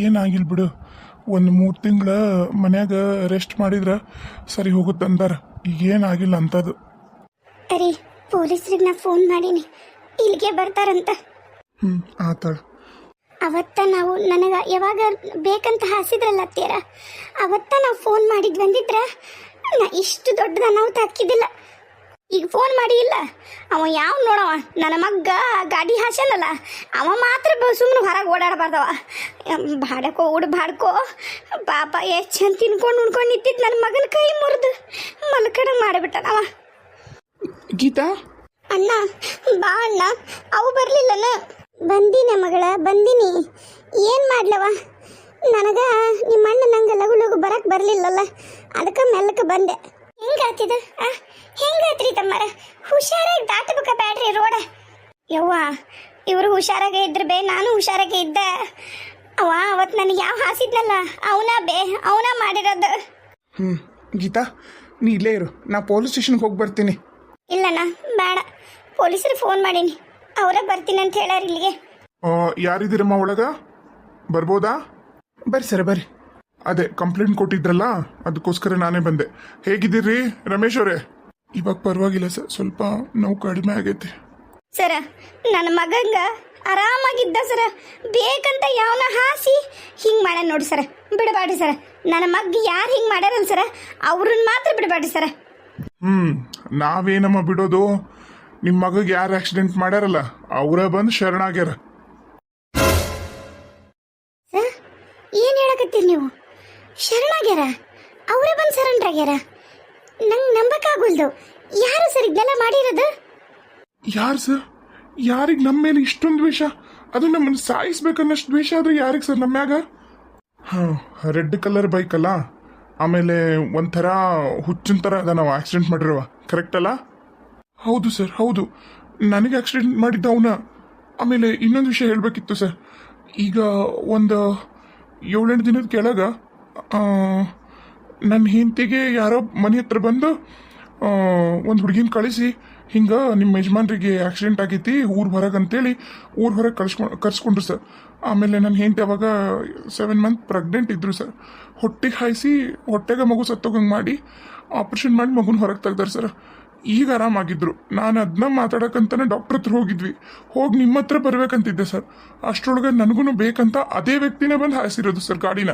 ಏನಾಗಿಲ್ಲ ಬಿಡು. ಒಂದು ಮೂರು ತಿಂಗಳ ಮನ್ಯಾಗ ರೆಸ್ಟ್ ಮಾಡಿದ್ರೆ ಸರಿ ಹೋಗುತ್ತೆ ಅಂದಾರ. ಏನಾಗಿಲ್ಲ ಅಂತದು. ಅರಿ ಪೊಲೀಸ್ರಿಗೆ ನಾ ಫೋನ್ ಮಾಡೀನಿ. ಇಲ್ಲಿಗೆ ಬರ್ತಾರಂತ. ಹ್ಞೂ ಆತಾಳ. ಅವತ್ತ ನಾವು ನನಗೆ ಯಾವಾಗ ಬೇಕಂತ ಹಾಸಿದ್ರಲ್ಲ ಅತ್ತೀರ ಅವತ್ತ ನಾವು ಫೋನ್ ಮಾಡಿದ್ ಬಂದಿದ್ರ ನಾ ಇಷ್ಟು ದೊಡ್ಡದ ನಾವು ಹಾಕಿದ್ದಿಲ್ಲ. ಈಗ ಫೋನ್ ಮಾಡಿ ಇಲ್ಲ. ಅವ ಯಾವ ನೋಡವ? ನನ್ನ ಮಗ್ಗ ಗಾಡಿ ಹಾಸ್ಯನಲ್ಲ. ಅವ ಮಾತ್ರ ಸುಮ್ಮನೆ ಹೊರಗೆ ಓಡಾಡಬಾರ್ದವ. ಬಾಡಕೋ ಉಡ್ ಬಾಡ್ಕೋ ಪಾಪ ಎಷ್ಟು ಚಂದ ತಿನ್ಕೊಂಡು ಉಣ್ಕೊಂಡು ನಿಂತಿದ್ದು ನನ್ನ ಮಗನ ಕೈ ಮುರಿದು. ಮಲ್ಕಡೆ ಮಾಡಿಬಿಟ್ಟನವ. ಗೀತಾ? ಅಣ್ಣ ಬಾ ಅಣ್ಣ. ಅವು ಬರ್ಲಿಲ್ಲನ ಬಂದಿನ ಮಗಳ ಬಂದಿನಿ. ಏನು ಮಾಡ್ಲವ? ನನಗ ನಿಮ್ಮ ಅಣ್ಣ ನಂಗೆ ಲಗು ಲಗು ಬರಕ್ ಬರ್ಲಿಲ್ಲಲ್ಲ. ಅದಕ್ಕೆ ಮೆಲ್ಲಕ್ಕೆ ಬಂದೆ. ಹೆಂಗಾತಿದ ಆ? ಹೆಂಗಾತ್ರಿ ತಮ್ಮರ? ಹುಷಾರಾಗಿ ದಾಟಬೇಕ ಬ್ಯಾಡ್ರಿ ರೋಡ. ಯವ್ವ ಇವರು ಹುಷಾರಾಗೆ ಇದ್ರ ಬೇ ನಾನು ಹುಷಾರಾಗೆ ಇದ್ದೆ. ಅವ ಅವತ್ತು ನನಗೆ ಯಾವ ಹಾಸಿದ್ನಲ್ಲ ಅವನ ಬೇ ಅವನ ಮಾಡಿರೋದು. ಹ್ಞೂ ಗೀತಾ ನೀ ಇಲ್ಲೇ ಇರು ನಾ ಪೊಲೀಸ್ ಸ್ಟೇಷನ್ಗೆ ಹೋಗಿ ಬರ್ತೀನಿ. ಇಲ್ಲಣ್ಣ ಬೇಡ. ಪೊಲೀಸರು ಫೋನ್ ಮಾಡೀನಿ. ಅವರ ಬರ್ತೀನಿ ಅಂತ ಹೇಳಾರ ಇಲ್ಲಿಗೆ. ಯಾರಿದ್ದೀರಮ್ಮ ಒಳಗ? ಬರ್ಬೋದಾ? ಬರ್ರಿ ಸರ್ ಬರ್ರಿ. ಅದೇ ಕಂಪ್ಲೇಂಟ್ ಕೊಟ್ಟಿದ್ರಲ್ಲ ಅದಕ್ಕೋಸ್ಕರ ನಾನೇ ಬಂದೆ. ಹೇಗಿದ್ದೀರಿ ರಮೇಶ್ ಅವರೇ? ಇವಾಗ ಪರವಾಗಿಲ್ಲ ಸರ್ ಸ್ವಲ್ಪ ನೋವು ಕಡಿಮೆ ಆಗೈತೆ. ಸರ ನನ್ನ ಮಗಂಗ ಆರಾಮಾಗಿದ್ದ ಸರ ಬೇಕಂತ ಯಾವನ ಹಾಸಿ ಹಿಂಗೆ ಮಾಡ್ಯಾನ ನೋಡಿ ಸರ ಬಿಡಬೇಡ್ರಿ ಸರ. ನನ್ನ ಮಗ್ ಯಾರು ಹಿಂಗೆ ಮಾಡ್ಯಾರಲ್ಲ ಸರ ಅವ್ರನ್ನ ಮಾತ್ರ ಬಿಡಬಾಡ್ರಿ ಸರ. ಹ್ಮ್ ನಾವೇನಮ್ಮ ಬಿಡೋದು? ನಿಮ್ಮ ಮಗಗೆ ಯಾರು ಆಕ್ಸಿಡೆಂಟ್ ಮಾಡ್ಯಾರಲ್ಲ ಅವರೇ ಬಂದು ಶರಣಾಗ್ಯಾರ. ಏನು ಹೇಳಕತ್ತೀರಿ ನೀವು? ಶರಣಾಗ್ಯಾರ? ಅವರೇ ಬಂದು ಶರಣರಾಗ್ಯಾರ? ನಂಗೆ ನಂಬಕ್ಕಾಗಲ್ದು. ಯಾರು ಸರ್ ಇದೆಲ್ಲ ಮಾಡಿರೋದು? ಯಾರು ಸರ್? ಯಾರಿಗೆ ನಮ್ಮ ಮೇಲೆ ಇಷ್ಟೊಂದು ದ್ವೇಷ? ಅದು ನಮ್ಮನ್ನು ಸಾಯಿಸ್ಬೇಕನ್ನಷ್ಟು ದ್ವೇಷ ಆದ್ರೆ ಯಾರಿಗೆ ಸರ್ ನಮ್ಮ ಮ್ಯಾಗ? ಹಾಂ, ರೆಡ್ ಕಲರ್ ಬೈಕ್ ಅಲ್ಲ? ಆಮೇಲೆ ಒಂಥರ ಹುಚ್ಚಿನ ಥರ ಅದ, ನಾವು ಆಕ್ಸಿಡೆಂಟ್ ಮಾಡಿರುವ. ಕರೆಕ್ಟ್ ಅಲ್ಲ? ಹೌದು ಸರ್, ಹೌದು. ನನಗೆ ಆಕ್ಸಿಡೆಂಟ್ ಮಾಡಿದ್ದ ಅವನ. ಆಮೇಲೆ ಇನ್ನೊಂದು ವಿಷಯ ಹೇಳಬೇಕಿತ್ತು ಸರ್. ಈಗ ಒಂದು ಏಳೆಂಟು ದಿನದ ಕೆಳಗ ನನ್ನ ಹೆಂಡತಿಗೆ ಯಾರೋ ಮನೆ ಹತ್ರ ಬಂದು ಒಂದು ಹುಡುಗಿನ ಕಳಿಸಿ, ಹಿಂಗೆ ನಿಮ್ಮ ಯಜಮಾನ್ರಿಗೆ ಆಕ್ಸಿಡೆಂಟ್ ಆಗೈತಿ, ಊರು ಹೊರಗೆ ಅಂತೇಳಿ, ಊರು ಹೊರಗೆ ಕಳ್ಸ್ಕೊಂಡು ಕರ್ಸ್ಕೊಂಡ್ರು ಸರ್. ಆಮೇಲೆ ನನ್ನ ಹೆಂಡತಿ ಅವಾಗ ಸೆವೆನ್ ಮಂತ್ ಪ್ರೆಗ್ನೆಂಟ್ ಇದ್ರು ಸರ್. ಹೊಟ್ಟೆಗೆ ಹಾಯಿಸಿ, ಹೊಟ್ಟೆಗೆ ಮಗು ಸತ್ತೋಗಂಗೆ ಮಾಡಿ ಆಪ್ರೇಷನ್ ಮಾಡಿ ಮಗುನ ಹೊರಗೆ ತೆಗ್ದಾರೆ ಸರ್. ಈಗ ಆರಾಮಾಗಿದ್ರು. ನಾನು ಅದನ್ನ ಮಾತಾಡಕ್ಕಂತಾನೆ ಡಾಕ್ಟ್ರ್ ಹತ್ರ ಹೋಗಿದ್ವಿ. ಹೋಗಿ ನಿಮ್ಮ ಹತ್ರ ಬರಬೇಕಂತಿದ್ದೆ ಸರ್. ಅಷ್ಟರೊಳಗೆ ನನಗೂ ಬೇಕಂತ ಅದೇ ವ್ಯಕ್ತಿನೇ ಬಂದು ಹಾಯಿಸಿರೋದು ಸರ್ ಗಾಡಿನ.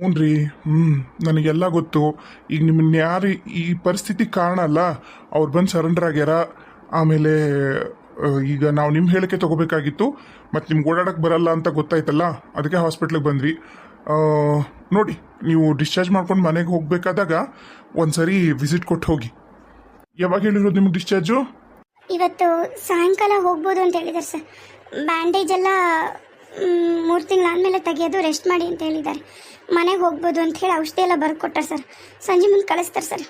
ಹ್ಞೂ ರೀ ಹ್ಞೂ ನನಗೆಲ್ಲ ಗೊತ್ತು. ಈಗ ನಿಮ್ಮನ್ನ ಯಾರು ಈ ಪರಿಸ್ಥಿತಿ ಕಾರಣ ಅಲ್ಲ, ಅವ್ರು ಬಂದು ಸರೆಂಡರ್ ಆಗ್ಯಾರ. ಆಮೇಲೆ ಈಗ ನಾವು ನಿಮ್ಮ ಹೇಳಿಕೆ ತಗೋಬೇಕಾಗಿತ್ತು, ಮತ್ತು ನಿಮ್ಗೆ ಓಡಾಡಕ್ಕೆ ಬರಲ್ಲ ಅಂತ ಗೊತ್ತಾಯ್ತಲ್ಲ, ಅದಕ್ಕೆ ಹಾಸ್ಪಿಟ್ಲಿಗೆ ಬಂದ್ವಿ. ನೋಡಿ, ನೀವು ಡಿಸ್ಚಾರ್ಜ್ ಮಾಡ್ಕೊಂಡು ಮನೆಗೆ ಹೋಗಬೇಕಾದಾಗ ಒಂದ್ಸರಿ ವಿಸಿಟ್ ಕೊಟ್ಟು ಹೋಗಿ. ಯಾವಾಗ ಹೇಳಿರೋದು ನಿಮ್ಗೆ ಡಿಸ್ಚಾರ್ಜು ಇವತ್ತು ಸಾಯಂಕಾಲ ಹೋಗ್ಬೋದು ಅಂತ ಹೇಳಿದ್ದಾರೆ ಸರ್. ಬ್ಯಾಂಡೇಜ್ ಎಲ್ಲ ಮೂರು ತಿಂಗಳಾದಮೇಲೆ ತೆಗೆಯೋದು ರೆಸ್ಟ್ ಮಾಡಿ ಅಂತ ಹೇಳಿದ್ದಾರೆ. ಮನೆಗೆ ಹೋಗ್ಬೋದು ಅಂತ ಹೇಳಿ ಔಷಧಿ ಎಲ್ಲ ಬರ್ಕೊಟ್ಟಾರೆ ಸರ್. ಸಂಜೆ ಮುಂದೆ ಕಳಿಸ್ತಾರೆ ಸರ್.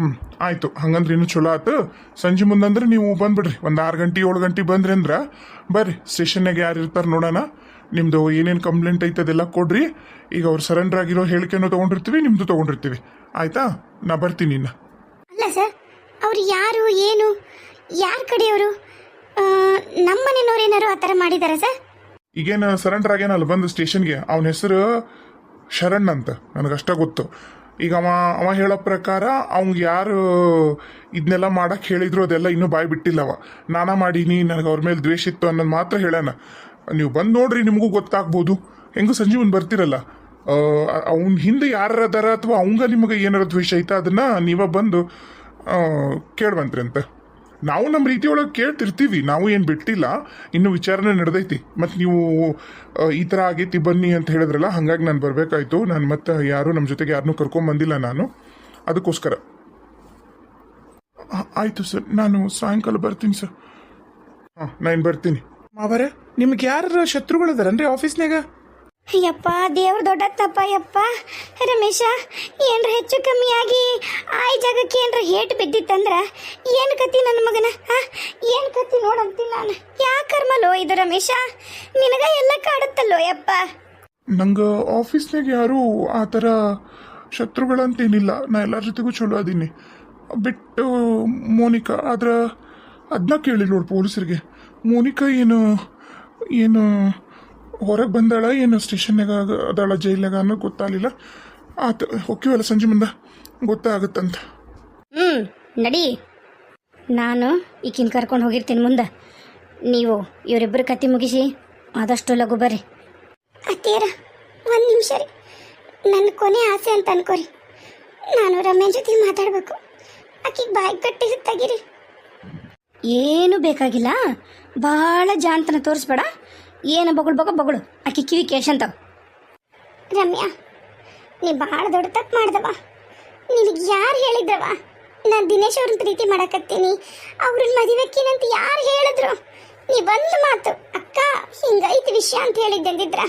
ಹ್ಞೂ ಆಯಿತು. ಹಂಗಂದ್ರೆ ಇನ್ನೂ ಚಲೋ ಆಯ್ತು ಸಂಜೆ ಮುಂದಂದ್ರೆ ನೀವು ಬಂದ್ಬಿಡ್ರಿ. ಒಂದು ಆರು ಗಂಟೆ ಏಳು ಗಂಟೆ ಬಂದ್ರಿ ಅಂದ್ರೆ ಬರ್ರಿ. ಸ್ಟೇಷನ್ನಾಗ ಯಾರು ಇರ್ತಾರೆ ನೋಡೋಣ. ನಿಮ್ಮದು ಏನೇನು ಕಂಪ್ಲೇಂಟ್ ಐತೆ ಅದೆಲ್ಲ ಕೊಡ್ರಿ. ಈಗ ಅವ್ರು ಸರೆಂಡರ್ ಆಗಿರೋ ಹೇಳಿಕೆನೂ ತೊಗೊಂಡಿರ್ತೀವಿ ನಿಮ್ಮದು ತೊಗೊಂಡಿರ್ತೀವಿ. ಆಯಿತಾ? ನಾ ಬರ್ತೀನಿ ಇನ್ನು. ಅಲ್ಲ ಸರ್ ಅವ್ರು ಯಾರು ಏನು ಯಾರ ಕಡೆಯವರು? ನಮ್ಮ ಮನೆಯವ್ರು ಏನಾರು ಆ ಥರ ಮಾಡಿದ್ದಾರೆ ಸರ್? ಈಗೇನು ಸರೆಂಡರ್ ಆಗೇನಲ್ಲ ಬಂದು ಸ್ಟೇಷನ್ಗೆ ಅವನ ಹೆಸರು ಶರಣ್ ಅಂತ, ನನಗಷ್ಟ ಗೊತ್ತು. ಈಗ ಅವ ಅವ ಹೇಳೋ ಪ್ರಕಾರ ಅವ್ನಿಗೆ ಯಾರು ಇದನ್ನೆಲ್ಲ ಮಾಡಕ್ಕೆ ಹೇಳಿದ್ರು ಅದೆಲ್ಲ ಇನ್ನೂ ಬಾಯಿ ಬಿಟ್ಟಿಲ್ಲ ಅವ. ನಾನಾ ಮಾಡೀನಿ, ನನಗೆ ಅವ್ರ ಮೇಲೆ ದ್ವೇಷ ಇತ್ತು ಅನ್ನೋದು ಮಾತ್ರ ಹೇಳೋಣ. ನೀವು ಬಂದು ನೋಡ್ರಿ, ನಿಮಗೂ ಗೊತ್ತಾಗ್ಬೋದು. ಹೆಂಗೂ ಸಂಜೀವನ್ ಬರ್ತಿರಲ್ಲ. ಅವ್ನ ಹಿಂದೆ ಯಾರು ಅದಾರ ಅಥವಾ ಅವಂಗ ನಿಮಗೆ ಏನಾರ ದ್ವೇಷ ಐತ, ಅದನ್ನ ನೀವ ಬಂದು ಕೇಳ್ಬಂತ್ರಿ ಅಂತ. ನಾವು ನಮ್ಮ ರೀತಿ ಒಳಗೆ ಕೇಳ್ತಿರ್ತೀವಿ. ನಾವು ಏನು ಬಿಟ್ಟಿಲ್ಲ. ಇನ್ನು ವಿಚಾರಣೆ ನಡೆದೈತಿ. ಮತ್ತು ನೀವು ಈ ಥರ ಆಗೈತಿ ಬನ್ನಿ ಅಂತ ಹೇಳಿದ್ರಲ್ಲ, ಹಾಗಾಗಿ ನಾನು ಬರಬೇಕಾಯ್ತು. ನಾನು ಮತ್ತೆ ಯಾರು ನಮ್ಮ ಜೊತೆಗೆ ಯಾರನ್ನೂ ಕರ್ಕೊಂಬಂದಿಲ್ಲ ನಾನು. ಅದಕ್ಕೋಸ್ಕರ. ಆಯಿತು ಸರ್. ನಾನು ಸಾಯಂಕಾಲ ಬರ್ತೀನಿ ಸರ್. ಹಾಂ, ನಾನು ಬರ್ತೀನಿ. ಅವರೇ ನಿಮ್ಗೆ ಯಾರ ಶತ್ರುಗಳಿದಾರನ್ರಿ ಆಫೀಸ್ನಾಗ ಯಪ್ಪ ದೇವ್ರ ದೊಡ್ಡತ್ತಪ್ಪ ಯಪ್ಪ ರಮೇಶ, ಏನ್ರ ಹೆಚ್ಚು ಕಮ್ಮಿ ಆಗಿ ಆಯ್ ಜಾಗಕ್ಕೆ ಏನ್ರ ಹೇಟ್ ಬಿದ್ದಿತ್ತಂದ್ರ ಏನು ಕತಿ ನನ್ನ ಮಗನ? ಹಾ ಏನು ಕತಿ ನೋಡಂತೀನಿ ನಾನು? ಯಾ ಕರ್ಮಲೋ ಇದು ರಮೇಶ? ನಿನಗ ಎಲ್ಲ ಕಾಡುತ್ತಲ್ಲೋ ಯಪ್ಪ ನಂಗೆ ಆಫೀಸ್ನಾಗ ಯಾರು ಆ ಥರ ಶತ್ರುಗಳಂತೇನಿಲ್ಲ. ನಾ ಎಲ್ಲರ ಜೊತೆಗೂ ಚಲೋ ಅದೀನಿ. ಬಿಟ್ಟು ಮೋನಿಕಾ, ಆದ್ರೆ ಅದನ್ನ ಕೇಳಿ ನೋಡಿ ಪೊಲೀಸರಿಗೆ. ಮೋನಿಕಾ ಏನು ಏನು ಹೊರಗೆ ಬಂದಾಳ ಏನು ಸ್ಟೇಷನ್ಯಾಗ ಅದಾಳ ಜೈಲಾಗ ಅನ್ನೋ ಗೊತ್ತಾಗಲಿಲ್ಲ. ಆತ ಹೊಕ್ಕಿವಲ್ಲ ಸಂಜೆ ಮುಂದೆ ಗೊತ್ತಾಗುತ್ತಂತ. ಹ್ಞೂ ನಡಿ. ನಾನು ಈಕಿನ ಕರ್ಕೊಂಡು ಹೋಗಿರ್ತೀನಿ ಮುಂದೆ. ನೀವು ಇವರಿಬ್ಬರು ಕತ್ತಿ ಮುಗಿಸಿ ಆದಷ್ಟು ಲಘು ಬರ್ರಿ. ಅತ್ತೀರ ಒಂದು ನಿಮಿಷ ರೀ. ನನ್ನ ಕೊನೆ ಆಸೆ ಅಂತ ಅನ್ಕೋರಿ. ನಾನು ರಮ್ಯನ ಜೊತೆ ಮಾತಾಡಬೇಕು. ಆಕಿಗೆ ಬಾಯಿ ಕಟ್ಟಿ ತೆಗೀರಿ ಏನು ಬೇಕಾಗಿಲ್ಲ. ಭಾಳ ಜಾಣತನ ತೋರಿಸ್ಬೇಡ. ಏನು ಬಗಳು ಬಗೋ, ಬಗಳು. ಆಕೆ ಕಿವಿ ಕೇಳ್ಸಂತವ ರಮ್ಯಾ, ನೀ ಭಾಳ ದೊಡ್ಡ ತಪ್ಪು ಮಾಡ್ದವ ನಿನಗೆ ಯಾರು ಹೇಳಿದ್ರವ ನಾನು ದಿನೇಶ್ ಅವ್ರನ್ನ ಪ್ರೀತಿ ಮಾಡಕತ್ತೀನಿ. ಅವ್ರನ್ನ ಮದುವೆಕ್ಕಿನಂತ ಯಾರು ಹೇಳಿದ್ರು? ನೀ ಒಂದು ಮಾತು. ಅಕ್ಕ, ಹಿಂಗೈತಿ ವಿಷಯ ಅಂತ ಹೇಳಿದ್ದಂದಿದ್ರ.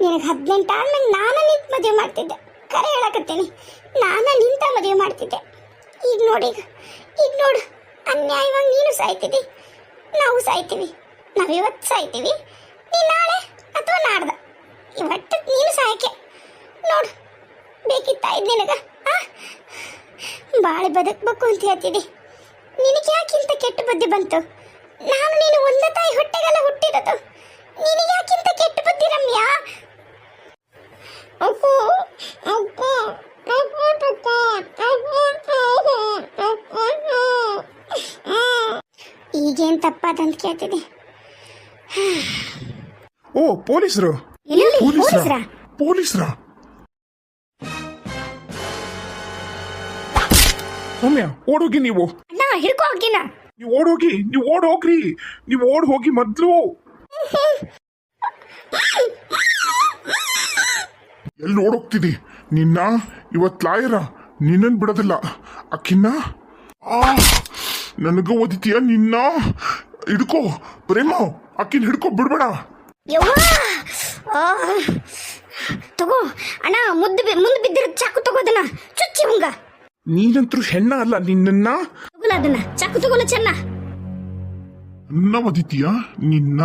ನಿನಗೆ ಹದಿನೆಂಟು ಆದ್ಮೇಲೆ ನಾನು ನಿಂತು ಮದುವೆ ಮಾಡ್ತಿದ್ದೆ. ಕರೆ ಹೇಳಕತ್ತೀನಿ. ನಾನು ನಿಂತ ಮದುವೆ ಮಾಡ್ತಿದ್ದೆ. ಈಗ ನೋಡಿ ಈಗ. ನೋಡು. ಅನ್ಯಾಯವಾಗಿ ನೀನು ಸಾಯ್ತಿದ್ದಿ ನಾವು ಸಾಯ್ತೀವಿ. ನಾವಿವತ್ತು ಸಾಯ್ತೀವಿ. ನೀ ನಾಳೆ ಅಥವಾ ನಾಡ್ದ. ಇವತ್ತು ನೀನು ಸಾಯಕ್ಕೆ. ನೋಡು ಬೇಕಿತ್ತ ಇದು ನಿನಗ? ಬಾಳೆ ಬದುಕಬೇಕು ಅಂತ ಹೇಳ್ತಿದ್ದಿ ನಿನಗೆ ಯಾಕಿಂತ ಕೆಟ್ಟ ಬುದ್ಧಿ ಬಂತು? ನಾನು ನೀನು ಒಂದ ತಾಯಿ ಹೊಟ್ಟೆಗೆಲ್ಲ ಹುಟ್ಟಿರೋದು. ನಿನಗೆ ಯಾಕಿಂತ ಕೆಟ್ಟ ಬುದ್ಧಿ ರಮ್ಯಾ. ಈಗೇನ್ ತಪ್ಪಾದಂತ ಕೇಳ್ತಿದೆ. ಓ ಪೊಲೀಸರು? ಪೊಲೀಸರ? ಸೌಮ್ಯ ಓಡೋಗಿ ನೀವು. ನೀವು ಓಡೋಗಿ ನೀವು ಓಡ್ ಹೋಗ್ರಿ. ನೀವು ಓಡ್ ಹೋಗಿ ಮೊದ್ಲು. ಎಲ್ಲಿ ಓಡೋಗ್ತಿದಿ ನಿನ್ನ ಇವತ್ ಲಾಯರ ನಿನ್ನನ್ ಬಿಡೋದಿಲ್ಲ. ಅಕ್ಕಿನ್ನ? ಆ ನನಗ ಓದಿತೀಯ ನಿನ್ನ? ಹಿಡ್ಕೋ ಪ್ರೇಮ ಅಕ್ಕಿನ ಹಿಡ್ಕೋ ಬಿಡ್ಬೇಡ. ಯವ್ವ! ತಗೋ ಅಣ್ಣ ಮುದ್ದು ಮುಂದೆ ಬಿದ್ದಿರೋ ಚಾಕು ತಗೋದನ್ನ ಚುಚ್ಚಿ ಹುಂಗ ನೀನಂತರೂ ಹೆಣ್ಣ ಅಲ್ಲ ನಿನ್ನ ತಗೋಲ ಅದನ್ನ. ಚಾಕು ತಗೋಲ ಚೆನ್ನ. ನನ್ನ ಒದಿತೀಯ ನಿನ್ನ?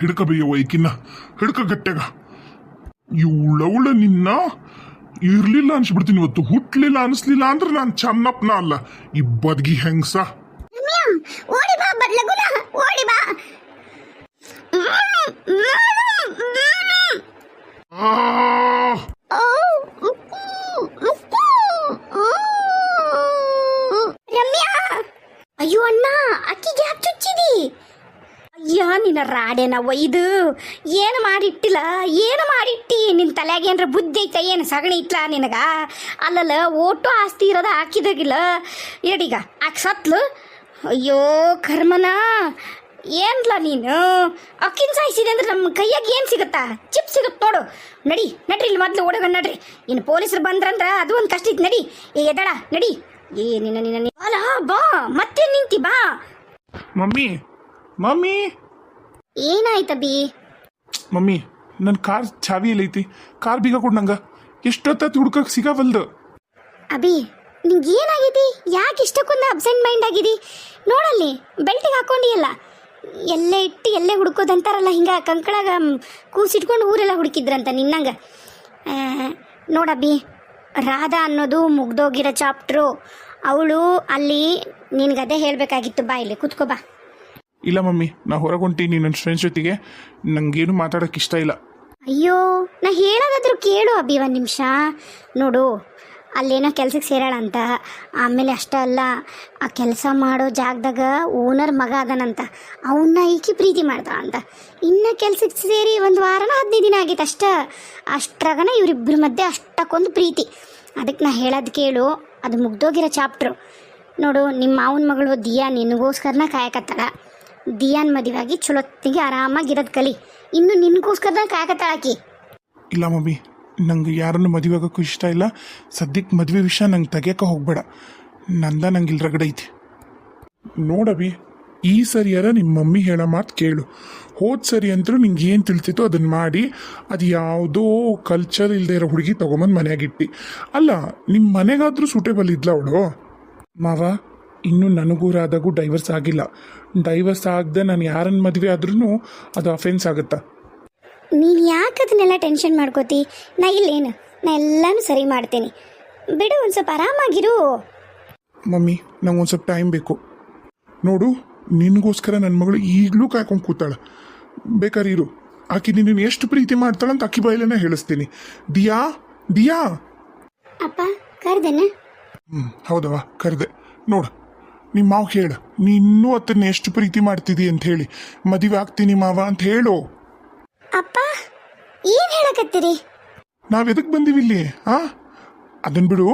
ಹಿಡ್ಕಬೇಯವ್ವ ಈಕಿನ್ನ. ಹಿಡ್ಕ ಗಟ್ಟೆಗ ಇವಳವಳ ನಿನ್ನ? ಇರ್ಲಿಲ್ಲ ಅನ್ಸ್ಬಿಡ್ತೀನಿ ಇವತ್ತು. ಹುಟ್ಲಿಲ್ಲ ಅನ್ಸ್ಲಿಲ್ಲ ಅಂದ್ರೆ ನಾನು ಚನ್ನಪ್ಪನ ಅಲ್ಲ. ಈ ಬದ್ಗಿ ಹೆಂಗ್ಸ? ಓಡಿ ಬಾ ಬದ್ಲಗುನ ಓಡಿ ಬಾ. ರಮ್ಯಾ! ಅಯ್ಯೋ ಅಣ್ಣ, ಅಕ್ಕಿಗೆ ಯಾಕೆ ಚುಚ್ಚಿದಿ? ಅಯ್ಯ, ನಿನ್ನ ರಾಡೇನವ್ವ ಇದು ಏನು ಮಾಡಿಟ್ಟಿಲ್ಲ, ಏನು ಮಾಡಿಟ್ಟಿ? ನಿನ್ನ ತಲೆಯಾಗ ಏನ್ರ ಬುದ್ಧಿ ಐತ, ಏನು ಸಗಣಿ ಇಟ್ಲ ನಿನಗ? ಅಲ್ಲಲ್ಲ, ಓಟು ಆಸ್ತಿ ಇರೋದ ಹಾಕಿದಾಗಿಲ್ಲ ಎಡೀಗ, ಆಕೆ ಸತ್ಲು. ಅಯ್ಯೋ, ಕರ್ಮನ! ಏನ್ಲ ನೀನು? ಅಕ್ಕಿನ ಸಾಯಿಸಿದೆ ಅಂದ್ರೆ ನಮ್ಮ ಕೈಯಾಗ ಏನು ಸಿಗುತ್ತಾ? ಚಿಪ್ ಸಿಗುತ್ತೆ ನೋಡು. ನಡಿ ನಡ್ರಿ ಇಲ್ಲಿ ಮೊದಲು ಓಡೋಗ ನಡ್ರಿ. ಇನ್ನು ಪೊಲೀಸರು ಬಂದ್ರಂದ್ರ ಅದು ಒಂದು ಕಷ್ಟ ಇತ್ತು ನಡಿ. ಏ ಎದಳ ನಡಿ. ಏ ನಿನ್ನ ನಿನ್ನ ಅಲ್ಲ ಬಾ. ಮತ್ತೆ ನಿಂತಿ ಬಾ. Mummy mummy. ಏನಾಯ್ತ ಬಿ ಮಮ್ಮಿ ನನ್ನ ಕಾರ್ ಚಾವಿ ಎಲ್ಲೈತಿ. ಕಾರ್ ಬೀಗ ಕೊಡ್ ನಂಗ. ಎಷ್ಟೊತ್ತ ಹುಡ್ಕಕ್ ಸಿಗವಲ್ದು? ಅಬಿ ನಿಂಗೆ ಏನಾಗಿದೆ? ಯಾಕೆ ಇಷ್ಟಕ್ಕೊಂದು ಅಬ್ಸೆಂಟ್ ಮೈಂಡ್ ಆಗಿದಿ? ನೋಡಲ್ಲಿ ಬೆಲ್ಟಿಗೆ ಹಾಕೊಂಡಿಯಲ್ಲ. ಎಲ್ಲೇ ಇಟ್ಟು ಎಲ್ಲೇ ಹುಡ್ಕೋದಂತಾರಲ್ಲ ಹಿಂಗೆ ಕಂಕಳಾಗ ಕೂಸಿಟ್ಕೊಂಡು ಊರೆಲ್ಲ ಹುಡುಕಿದ್ರಂತ ನಿನ್ನಂಗೆ. ನೋಡಬ್ಬಿ ರಾಧಾ ಅನ್ನೋದು ಮುಗ್ದೋಗಿರೋ ಚಾಪ್ಟ್ರು. ಅವಳು ಅಲ್ಲಿ ನಿನಗದೇ ಹೇಳಬೇಕಾಗಿತ್ತು ಬಾ ಇಲ್ಲಿ ಕೂತ್ಕೋ ಬಾ. ಇಲ್ಲ ಮಮ್ಮಿ ನಾ ಹೊರಗೆ ಹೊಂಟೀನಿ ನನ್ನ ಫ್ರೆಂಡ್ಸ್ ಜೊತೆಗೆ. ನಂಗೇನು ಮಾತಾಡೋಕೆ ಇಷ್ಟ ಇಲ್ಲ. ಅಯ್ಯೋ ನಾ ಹೇಳೋದಾದ್ರೂ ಕೇಳು ಅಭಿ ಒಂದು ನಿಮಿಷ. ನೋಡು ಅಲ್ಲೇನೋ ಕೆಲ್ಸಕ್ಕೆ ಸೇರಾಳ ಅಂತ ಆಮೇಲೆ ಅಷ್ಟೇ ಅಲ್ಲ, ಆ ಕೆಲಸ ಮಾಡೋ ಜಾಗದಾಗ ಓನರ್ ಮಗ ಅದನಂತ. ಅವನ್ನ ಈಕಿ ಪ್ರೀತಿ ಮಾಡ್ತಾಳ ಅಂತ. ಇನ್ನು ಕೆಲ್ಸಕ್ಕೆ ಸೇರಿ ಒಂದು ವಾರನ ಹದಿನೈದು ದಿನ ಆಗಿತ್ತು ಅಷ್ಟ. ಅಷ್ಟ್ರಾಗನ ಇವರಿಬ್ಬರ ಮಧ್ಯೆ ಅಷ್ಟಕ್ಕೊಂದು ಪ್ರೀತಿ. ಅದಕ್ಕೆ ನಾ ಹೇಳೋದು ಕೇಳು, ಅದು ಮುಗ್ದೋಗಿರೋ ಚಾಪ್ಟ್ರು. ನೋಡು ನಿಮ್ಮ ಮಾವನ ಮಗಳು ದಿಯಾ ನಿನಗೋಸ್ಕರನ ಕಾಯಕತ್ತಾಳ. ದಿಯಾನ್ ಮದುವೆಯಾಗಿ ಆರಾಮಾಗಿ ಆರಾಮಾಗಿರೋದು ಕಲಿ. ಇನ್ನು ನಿನಗೋಸ್ಕರನ ಕಾಯಕತ್ತಾಳ ಆಕಿ. ಇಲ್ಲ ಮಮ್ಮಿ. ನಂಗೆ ಯಾರನ್ನು ಮದುವೆ ಆಗೋಕ್ಕೂ ಇಷ್ಟ ಇಲ್ಲ. ಸದ್ಯಕ್ಕೆ ಮದುವೆ ವಿಷಯ ನಂಗೆ ತೆಗಿಯಕ್ಕೆ ಹೋಗ್ಬೇಡ. ನಂದ ನಂಗೆ ರಗಡೆ ಐತಿ. ನೋಡವಿ ಈ ಸರಿಯಾರ ನಿಮ್ಮ ಮಮ್ಮಿ ಹೇಳೋ ಮಾತು ಕೇಳು. ಹೋದ ಸರಿ ಅಂತೂ ನಿಂಗೆ ಏನು ತಿಳ್ತಿತ್ತು ಅದನ್ನು ಮಾಡಿ, ಅದು ಯಾವುದೋ ಕಲ್ಚರ್ ಇಲ್ಲದೆ ಇರೋ ಹುಡುಗಿ ತೊಗೊಂಬಂದು ಮನೆಯಾಗಿಟ್ಟಿ ಅಲ್ಲ ನಿಮ್ಮ ಮನೆಗಾದರೂ ಸೂಟೇಬಲ್ ಇದ್ಲ ಅವಳು? ಮಾವ, ಇನ್ನೂ ನನಗೂರಾದಾಗೂ ಡೈವರ್ಸ್ ಆಗಿಲ್ಲ. ಡೈವರ್ಸ್ ಆಗದೆ ನಾನು ಯಾರನ್ನು ಮದುವೆ ಆದ್ರೂ ಅದು ಅಫೆನ್ಸ್ ಆಗುತ್ತಾ? ನೀನು ಯಾಕೆ ಅದನ್ನೆಲ್ಲ ಟೆನ್ಷನ್ ಮಾಡ್ಕೋತಿ? ನಾ ಇಲ್ಲೇನು. ನಾ ಎಲ್ಲಾನು ಸರಿ ಮಾಡ್ತೀನಿ. ಬಿಡು ಒಂದು ಸ್ವಲ್ಪ ಆರಾಮಾಗಿರು. ಮಮ್ಮಿ ನಂಗೆ ಒಂದು ಸ್ವಲ್ಪ ಟೈಮ್ ಬೇಕು. ನೋಡು ನಿನಗೋಸ್ಕರ ನನ್ನ ಮಗಳು ಈಗಲೂ ಕಾಯ್ಕೊಂಡು ಕೂತಾಳೆ. ಬೇಕಾದ್ರೆ ಇರು. ಆಕೆ ನಿನ್ನ ಎಷ್ಟು ಪ್ರೀತಿ ಮಾಡ್ತಾಳಂತ ಅಕ್ಕಿ ಬಾಯಿಲೇನೆ ಹೇಳಿಸ್ತೀನಿ. ದಿಯಾ ದಿಯಾ. ಅಪ್ಪ ಕರ್ದೆನ? ಹ್ಞೂ ಹೌದವ ಕರೆದೆ. ನೋಡು ನಿಮ್ಮ ಮಾವ ಹೇಳು. ನೀನು ಅತ್ತನ್ನ ಎಷ್ಟು ಪ್ರೀತಿ ಮಾಡ್ತಿದ್ದಿ ಅಂತ ಹೇಳಿ. ಮದುವೆ ಆಗ್ತೀನಿ ಮಾವ ಅಂತ ಹೇಳು. ಅಪ್ಪ ಏನ್ ಹೇಳಕತ್ತೀರಿ? ನಾವ್ ಎದಕ್ ಬಂದಿವಿ ಇಲ್ಲಿ ಆ? ಅದನ್ ಬಿಡು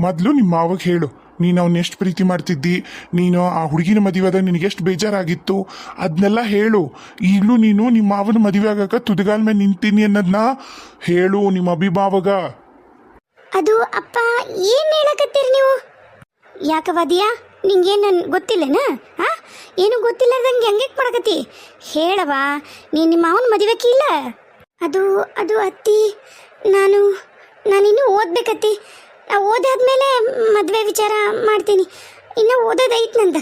ಮೊದ್ಲು ನಿಮ್ಮ ಮಾವಾಗ ಹೇಳು. ನೀನು ಅವನ್ನ ಎಷ್ಟು ಪ್ರೀತಿ ಮಾಡ್ತಿದ್ದಿ ನೀನು ಆ ಹುಡುಗಿನ ಮದುವೆದಾಗ ನಿನಗೆ ಎಷ್ಟು ಬೇಜಾರಾಗಿತ್ತು ಅದನ್ನೆಲ್ಲ ಹೇಳು. ಈಗಲೂ ನೀನು ನಿಮ್ಮ ಮಾವನ ಮದುವೆ ಆಗಾಕ ತುದಿಗಾಲ ಮೇಲೆ ನಿಂತೀನಿ ಅನ್ನೋದನ್ನ ಹೇಳು ನಿಮ್ಮ ಅಭಿಭಾವಗ. ಅದು ಅಪ್ಪ ಏನ್ ಹೇಳಕತ್ತೀರಿ ನೀವು? ಯಾಕವಾದಿಯಾ ನಿಂಗೇನು ಗೊತ್ತಿಲ್ಲನ? ಹಾಂ ಏನು ಗೊತ್ತಿಲ್ಲದಂಗೆ ಹೆಂಗೆ ಮಾಡಕತ್ತಿ? ಹೇಳವ ನೀ ನಿಮ್ಮ ಅವನ ಮದುವೆಕಿ ಇಲ್ಲ ಅದು ಅದು ಅತ್ತಿ, ನಾನು, ನಾನಿನ್ನೂ ಓದ್ಬೇಕತ್ತಿ. ನಾ ಓದಾದ್ಮೇಲೆ ಮದುವೆ ವಿಚಾರ ಮಾಡ್ತೀನಿ. ಇನ್ನು ಓದೋದೈತ್ ನಂದ.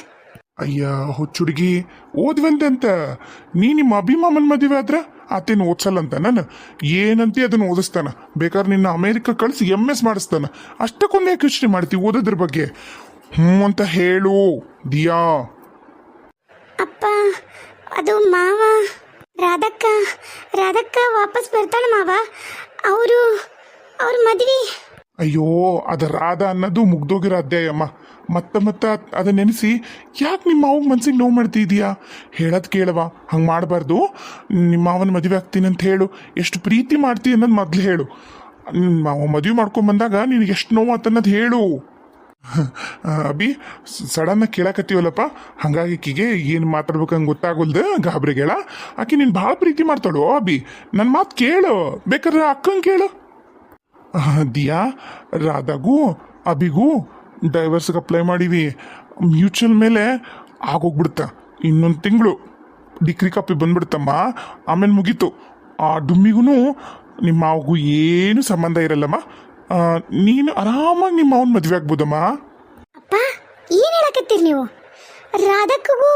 ಅಯ್ಯ ಹುಚ್ಚುಡುಗಿ ಓದ್ವಂತೆ ಅಂತ ನೀ ನಿಮ್ಮ ಅಭಿಮಾಮನ್ ಮದುವೆ ಆದ್ರ ಆತೇನು ಓದ್ಸಲ್ಲಂತ ನಾನು? ಏನಂತೆ ಅದನ್ನ ಓದಿಸ್ತಾನ? ಬೇಕಾದ್ರೆ ನಿನ್ನ ಅಮೇರಿಕ ಕಳಿಸಿ ಎಂ ಎಸ್ ಮಾಡಿಸ್ತಾನ? ಅಷ್ಟಕ್ಕೊಂದು ಯೋಚನೆ ಮಾಡ್ತೀವಿ ಓದೋದ್ರ ಬಗ್ಗೆ? ಹ್ಞೂ ಅಂತ ಹೇಳು ದಿಯಾ. ಅಪ್ಪ ಅದು ಮಾವ. ರಾಧಕ್ಕ ರಾಧಕ್ಕ ವಾಪಸ್ ಬರ್ತಾಳೆ ಮಾವ. ಅವರು ಅವ್ರ ಮದ್ವೆ. ಅಯ್ಯೋ ಅದು ರಾಧ ಅನ್ನೋದು ಮುಗ್ದೋಗಿರೋ ಅಧ್ಯಾಯಮ್ಮ ಮತ್ತೆ ಮತ್ತೆ ಅದ ನೆನೆಸಿ ಯಾಕೆ ನಿಮ್ಮ ಮಾವ ಮನ್ಸಿಗೆ ನೋವು ಮಾಡ್ತಿದ್ಯಾ ಹೇಳೋದು ಕೇಳವ ಹಂಗೆ ಮಾಡಬಾರ್ದು. ನಿಮ್ಮ ಮಾವನ ಮದುವೆ ಆಗ್ತೀನಿ ಅಂತ ಹೇಳು. ಎಷ್ಟು ಪ್ರೀತಿ ಮಾಡ್ತೀನಿ ಅನ್ನೋದು ಮೊದ್ಲು ಹೇಳು. ನಿಮ್ಮ ಮಾವ ಮದುವೆ ಮಾಡ್ಕೊಂಡ್ ಬಂದಾಗ ನಿನಗೆ ಎಷ್ಟು ನೋವು ಅನ್ನೋದು ಹೇಳು. ಅಭಿ, ಸಡನ್ ಕೇಳಾಕತ್ತೀವಲ್ಲಪ್ಪ? ಹಂಗಾಗಿ ಆಕಿಗೆ ಏನು ಮಾತಾಡ್ಬೇಕಂಗೆ ಗೊತ್ತಾಗಲ್ದು, ಗಾಬ್ರಿಗೇಳ. ಆಕೆ ನೀನು ಭಾಳ ಪ್ರೀತಿ ಮಾಡ್ತಾಳು, ಅಭಿ? ನನ್ನ ಮಾತು ಕೇಳು. ಬೇಕಾದ್ರೆ ಅಕ್ಕಂಗೆ ಕೇಳು. ದಿಯಾ, ರಾಧಾಗೂ, ಅಭಿಗೂ ಡೈವರ್ಸ್ಗೆ ಅಪ್ಲೈ ಮಾಡೀವಿ. ಮ್ಯೂಚುವಲ್ ಮೇಲೆ ಆಗೋಗ್ಬಿಡ್ತ. ಇನ್ನೊಂದು ತಿಂಗಳು ಡಿಗ್ರಿ ಕಾಪಿ ಬಂದ್ಬಿಡ್ತಮ್ಮ. ಆಮೇಲೆ ಮುಗೀತು. ಆ ಡುಮ್ಮಿಗೂ ನಿಮ್ಮ ಮಾವಗೂ ಏನು ಸಂಬಂಧ ಇರಲ್ಲಮ್ಮ? ಆ, ನೀನು ಆರಾಮಾಗಿ ನಿಮ್ಮ ಅವನ ಮದುವೆ ಆಗ್ಬೋದಮ್ಮ? ಅಪ್ಪ ಏನ್ ಹೇಳಕತ್ತೀರಿ ನೀವು? ರಾಧಕ್ಕಗೂ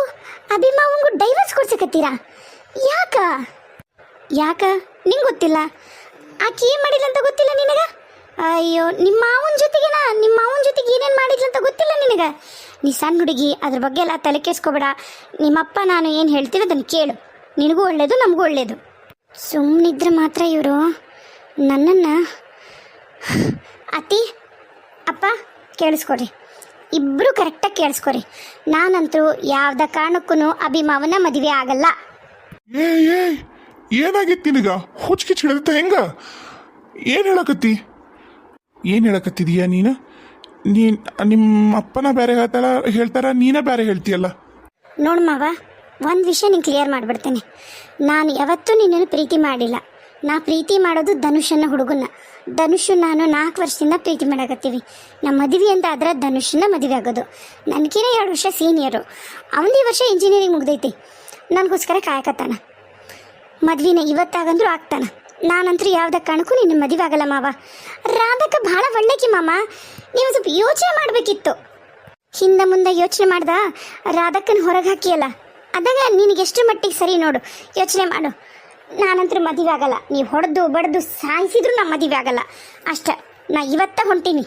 ಅಭಿಮಾವಂಗೂ ಡೈವರ್ಸ್ ಕೊಡ್ಸಕತ್ತೀರಾ? ಯಾಕ? ಯಾಕ? ನಿಂಗೆ ಗೊತ್ತಿಲ್ಲ? ಆಕೆ ಏನು ಮಾಡಿಲ್ಲ ಅಂತ ಗೊತ್ತಿಲ್ಲ ನಿನಗ? ಅಯ್ಯೋ ನಿಮ್ಮ ಮಾವನ ಜೊತೆಗೆನ? ನಿಮ್ಮ ಮಾವನ ಜೊತೆಗೆ ಏನೇನು ಮಾಡಿದ್ಲು ಅಂತ ಗೊತ್ತಿಲ್ಲ ನಿನಗ? ನೀ ಸಣ್ಣ ಹುಡುಗಿ ಅದ್ರ ಬಗ್ಗೆ ಎಲ್ಲ ತಲೆ ಕೆಸ್ಕೋಬೇಡ ನಿಮ್ಮಪ್ಪ ನಾನು ಏನು ಹೇಳ್ತೀನಿ ಅದನ್ನು ಕೇಳು. ನಿನಗೂ ಒಳ್ಳೇದು ನಮಗೂ ಒಳ್ಳೇದು. ಸುಮ್ಮನಿದ್ರೆ ಮಾತ್ರ ಇವರು ನನ್ನನ್ನು ಅತಿ ಅಪ್ಪ ಕೇಳಿಸ್ಕೊರಿ ಇಬ್ಬರು ಕರೆಕ್ಟಾಗಿ ಕೇಳಿಸ್ಕೊರಿ ನಾನಂತೂ ಯಾವ್ದ ಕಾರಣಕ್ಕೂ ಅಭಿಮಾವನ ಮದುವೆ ಆಗಲ್ಲ. ಏನಾಗಿತ್ತು ನಿನಗ? ಹುಚ್ಕಿಚ್ ಹಿಡಿದ ಹೆಂಗ? ಏನು ಹೇಳಕತ್ತಿ? ಏನು ಹೇಳಕತ್ತಿದೀಯ ನೀನು? ನೀನ್ ನಿಮ್ಮ ಅಪ್ಪನ ಬೇರೆ ಹೇಳ್ತಾರ ಹೇಳ್ತಾರ ನೀನ ಬೇರೆ ಹೇಳ್ತೀಯಲ್ಲ? ನೋಡು ಮಾವ ಒಂದು ವಿಷಯ ನೀನು ಕ್ಲಿಯರ್ ಮಾಡಿಬಿಡ್ತೇನೆ. ನಾನು ಯಾವತ್ತೂ ನಿನ್ನನ್ನು ಪ್ರೀತಿ ಮಾಡಿಲ್ಲ. ನಾ ಪ್ರೀತಿ ಮಾಡೋದು ಧನುಷನ್ನ ಹುಡುಗನ್ನ ಧನುಷು, ನಾನು ನಾಲ್ಕು ವರ್ಷದಿಂದ ಪ್ರೀತಿ ಮಾಡಕತ್ತೀವಿ. ನಮ್ಮ ಮದುವೆ ಅಂತ ಆದ್ರೆ ಧನುಷನ್ನ ಮದುವೆ ಆಗೋದು. ನನಗಿನ ಎರಡು ವರ್ಷ ಸೀನಿಯರು ಅವನ ಈ ವರ್ಷ ಇಂಜಿನಿಯರಿಂಗ್ ಮುಗ್ದೈತಿ. ನನಗೋಸ್ಕರ ಕಾಯಕತ್ತಾನ. ಮದ್ವಿನ ಇವತ್ತಾಗಂದ್ರೂ ಆಗ್ತಾನ. ನಾನಂತೂ ಯಾವ್ದ ಕಾರಣಕ್ಕೂ ನಿನ್ನ ಮದುವೆ ಆಗಲ್ಲ ಮಾವ. ರಾಧಕ್ಕ ಭಾಳ ಒಳ್ಳೆಕಿ ಮಾಮ. ನೀವು ಸ್ವಲ್ಪ ಯೋಚನೆ ಮಾಡಬೇಕಿತ್ತು. ಹಿಂದೆ ಮುಂದೆ ಯೋಚನೆ ಮಾಡ್ದ ರಾಧಕ್ಕನ ಹೊರಗೆ ಹಾಕಿಯಲ್ಲ. ಅದಾಗ ನಿನಗೆ ಎಷ್ಟು ಮಟ್ಟಿಗೆ ಸರಿ ನೋಡು. ಯೋಚನೆ ಮಾಡು. ನಾನಂತೂ ಮದುವೆ ಆಗಲ್ಲ. ನೀವು ಹೊಡೆದು ಬಡ್ದು ಸಾಯಿಸಿದ್ರು ನಾ ಮದುವೆ ಆಗಲ್ಲ. ಅಷ್ಟೆ, ನಾ ಇವತ್ತ ಹೊಂಟೀನಿ.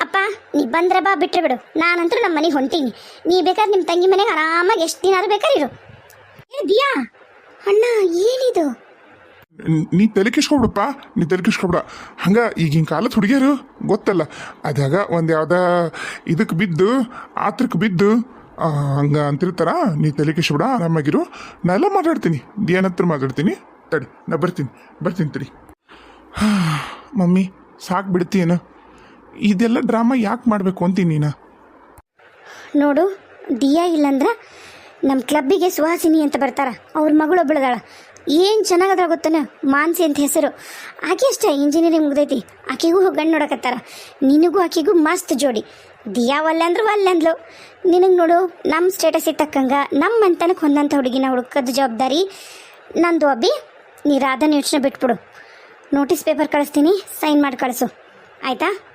ಅಪ್ಪ, ನೀ ಬಂದ್ರೆ ಬಾ, ಬಿಟ್ರೆ ಬಿಡು. ನಾನಂತೂ ನಮ್ಮ ಮನೆಗೆ ಹೊಂಟೀನಿ. ನೀ ಬೇಕಾದ್ರೆ ನಿಮ್ಮ ತಂಗಿ ಮನೆಗೆ ಆರಾಮಾಗಿ ಎಷ್ಟು ದಿನ ಬೇಕಾದ್ರೆ ಇರು. ಏ, ದಿಯಾ? ಅಣ್ಣ, ಏನಿದು? ನೀ ತಲೆ ಕಿಸ್ಕೊಬಿಡಪ್ಪ ನೀ ತಲೆ ಕಿಸ್ಕೊಬಿಡ ಹಂಗ ಈಗಿನ ಕಾಲದ ಹುಡುಗಿಯರು ಗೊತ್ತಲ್ಲ. ಅದಾಗ ಒಂದು ಯಾವ್ದ ಇದಕ್ಕೆ ಬಿದ್ದು ಆತ್ರಕ್ಕೆ ಬಿದ್ದು ಹಂಗ ಅಂತಿರ್ತಾರ, ನೀ ತಲೆ ಕಿಸ್ಬಿಡ ಆರಾಮಾಗಿರು. ನಾ ಎಲ್ಲ ಮಾತಾಡ್ತೀನಿ. ದಿಯಾನ ಹತ್ರ ಮಾತಾಡ್ತೀನಿ. ತಡಿ, ನಾ ಬರ್ತೀನಿ. ಬರ್ತೀನಿ ತಡಿ. ಮಮ್ಮಿ, ಸಾಕು ಬಿಡ್ತೀಯೇನು? ಇದೆಲ್ಲ ಡ್ರಾಮಾ ಯಾಕೆ ಮಾಡಬೇಕು ಅಂತೀನಿ ನೀನು? ನೋಡು, ದಿಯಾ ಇಲ್ಲಂದ್ರೆ ನಮ್ಮ ಕ್ಲಬ್ಬಿಗೆ ಸುಹಾಸಿನಿ ಅಂತ ಬರ್ತಾರ. ಅವ್ರ ಮಗಳು ಒಬ್ಬಳದಾಳ ಏನು ಚೆನ್ನಾಗದ್ರ ಗೊತ್ತನ? ಮಾನ್ಸಿ ಅಂತ ಹೆಸರು. ಆಕೆ ಅಷ್ಟೇ ಇಂಜಿನಿಯರಿಂಗ್ ಮುಗ್ದೈತಿ. ಆಕೆಗೂ ಗಂಡು ನೋಡಕತ್ತಾರ. ನಿನಗೂ ಆಕೆಗೂ ಮಸ್ತ್ ಜೋಡಿ. ದಿಯಾ ಒಲ್ಲೆ ಅಂದ್ರೆ ಒಲ್ಲೆ ನಿನಗೆ ನೋಡು ನಮ್ಮ ಸ್ಟೇಟಸ್ ತಕ್ಕಂಗೆ ನಮ್ಮ ಮಂತನಕ್ಕೆ ಹೊಂದಂಥ ಹುಡುಗಿನ ಹುಡುಕೋದು ಜವಾಬ್ದಾರಿ ನಂದು ಅಬ್ಬಿ ನೀ ರಾಧನ ಯೋಚನೆ ಬಿಟ್ಬಿಡು. ನೋಟಿಸ್ ಪೇಪರ್ ಕಳಿಸ್ತೀನಿ ಸೈನ್ ಮಾಡಿ ಕಳಿಸು. ಆಯ್ತಾ?